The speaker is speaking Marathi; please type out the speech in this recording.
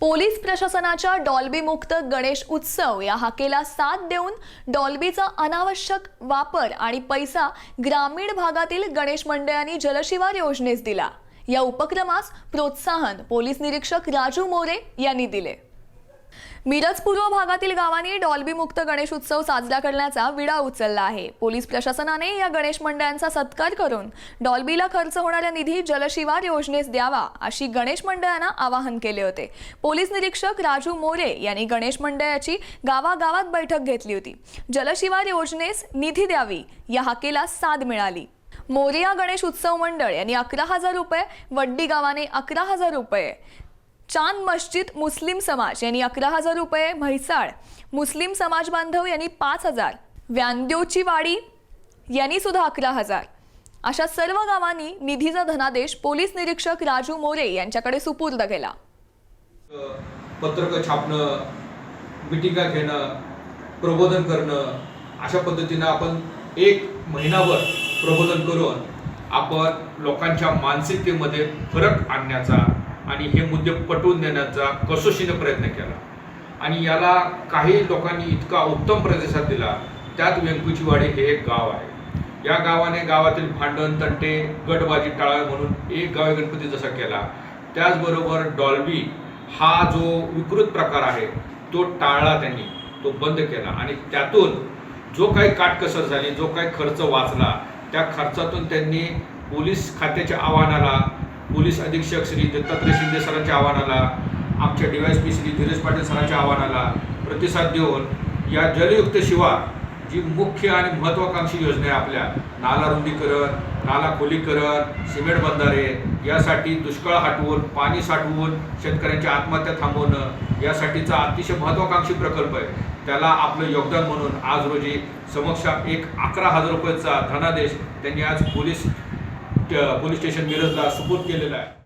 पोलीस प्रशासनाच्या डॉल्बीमुक्त गणेश उत्सव या हाकेला साथ देऊन डॉल्बीचा अनावश्यक वापर आणि पैसा ग्रामीण भागातील गणेश मंडळांनी जलशिवार योजनेस दिला. या उपक्रमास प्रोत्साहन पोलीस निरीक्षक राजू मोरे यांनी दिले. मिरज पूर्व भागातील गावांनी डॉल्बी मुक्त गणेश उत्सव साजरा करण्याचा विडा उचलला आहे. पोलीस प्रशासनाने या गणेश मंडळांचा सत्कार करून डॉल्बीला खर्च होणारा निधी जलशिवार योजनेस द्यावा अशी गणेश मंडळांना आवाहन केले होते. पोलीस निरीक्षक राजू मोरे यांनी गणेश मंडळाची गावागावात बैठक घेतली होती. जलशिवार योजनेस निधी द्यावी या हाकेला साथ मिळाली. मोरिया गणेश उत्सव मंडळ यांनी अकरा हजार रुपये वड्डी गावाने अकरा हजार रुपये चांद मस्जिद मुस्लिम समाज यांनी अकरा हजार रुपये म्हैसाळ मुस्लिम समाज बांधव यांनी पाच हजार व्यांद्योची वाडी यांनी सुद्धा अकरा हजार. अशा सर्व गावांनी निधीचा धनादेश पोलीस निरीक्षक राजू मोरे यांच्याकडे सुपूर्द केला. पत्रकं छापणं मिटिंगा घेणं प्रबोधन करणं अशा पद्धतीनं आपण एक महिनाभर प्रबोधन करून आपण लोकांच्या मानसिकतेमध्ये फरक आणण्याचा आणि हे मुद्दे पटवून देण्याचा कसोशीने प्रयत्न केला. आणि याला काही लोकांनी इतका उत्तम प्रतिसाद दिला त्यात व्यंकुचीवाडी हे एक गाव आहे. या गावाने गावातील भांडण तंटे गटबाजी टाळावे म्हणून एक गावे गणपती जसा केला त्याचबरोबर डॉल्बी हा जो विकृत प्रकार आहे तो टाळला त्यांनी तो बंद केला. आणि त्यातून जो काही काटकसर झाली जो काही खर्च वाचला त्या खर्चातून त्यांनी पोलीस खात्याच्या आव्हानाला पोलीस अधीक्षक श्री दत्तात्रय शिंदे सरांच्या आव्हानाला आमच्या डीवायसपी श्री धीरज पाटील सरांच्या आव्हानाला प्रतिसाद देऊन या जलयुक्त शिवार जी मुख्य आणि महत्त्वाकांक्षी योजना आहे आपल्या नाला रुंदीकरण नाला खोलीकरण सिमेंट बंधारे यासाठी दुष्काळ हटवून पाणी साठवून शेतकऱ्यांची आत्महत्या थांबवणं यासाठीचा अतिशय महत्त्वाकांक्षी प्रकल्प आहे. त्याला आपलं योगदान म्हणून आज रोजी समक्ष एक अकरा हजार रुपयाचा धनादेश त्यांनी आज पोलीस पोलीस स्टेशन मिरजला सुपूर्द केलेला आहे.